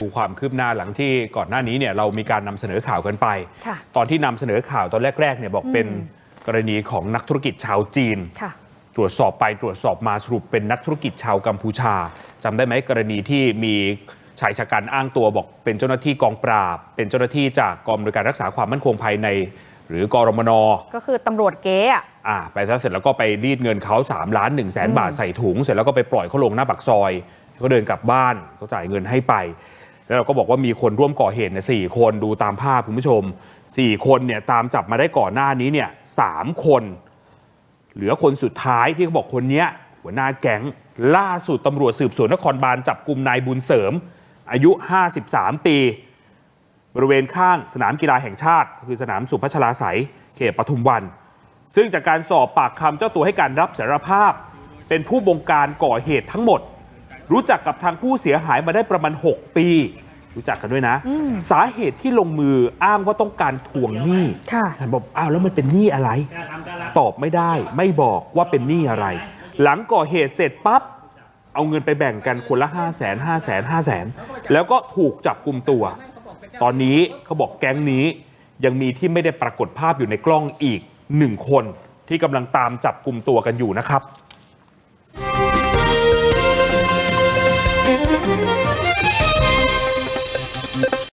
ดูความคืบหน้าหลังที่ก่อนหน้านี้เนี่ยเรามีการนำเสนอข่าวกันไป ตอนที่นำเสนอข่าวตอนแรกๆเนี่ยบอกเป็นกรณีของนักธุรกิจชาวจีน ตรวจสอบไปตรวจสอบมาสรุปเป็นนักธุรกิจชาวกัมพูชา จำได้ไหมกรณีที่มีชายชะกันอ้างตัวบอกเป็นเจ้าหน้าที่กองปราบ เป็นเจ้าหน้าที่จากกองบริการรักษาความมั่นคงภายใน หรือกรมนก็คือตำรวจเก๊อะอ่าไปซะเสร็จแล้วก็ไปรีดเงินเขา3ล้าน1แสนบาทใส่ถุง เสร็จแล้วก็ไปปล่อยเขาลงหน้าปากซอยเขาเดินกลับบ้านเขาจ่ายเงินให้ไป แล้วเราก็บอกว่ามีคนร่วมก่อเหตุเนี่ยสคนดูตามภาพคุณผู้ชม 4 คนเนี่ยตามจับมาได้ก่อนหน้านี้เนี่ยสามคน เหลือคนสุดท้ายที่เขาบอกคนเนี้ยหัวหน้าแก๊งล่าสุดตำรวจสืบสวนนครบาลจับกลุ่มนายบุญเสริม อายุ 53 ปี บริเวณข้างสนามกีฬาแห่งชาติ คือสนามสุพัชลาไสยเขตปทุมวัน ซึ่งจากการสอบปากคำเจ้าตัวให้การรับสารภาพ เป็นผู้บงการก่อเหตุทั้งหมด รู้จักกับทางผู้เสียหายมาได้ประมาณ 6 ปี รู้จักกันด้วยนะ สาเหตุที่ลงมืออ้างว่าต้องการทวงหนี้ค่ะท่านบอกอ้าวแล้วมันเป็นหนี้อะไร ตอบไม่ได้ไม่บอกว่าเป็นหนี้อะไร หลังก่อเหตุเสร็จปั๊บเอาเงินไปแบ่งกันคนละ 5 0 0 0 0 0 5 0 0 0 0 5 0 0 0 0แล้วก็ถูกจับกลุ่มตัว ตอนนี้เขาบอกแก๊งนี้ยังมีที่ไม่ได้ปรากฏภาพอยู่ในกล้องอีกหนึ่งคนที่กำลังตามจับกลุ่มตัวกันอยู่นะครับ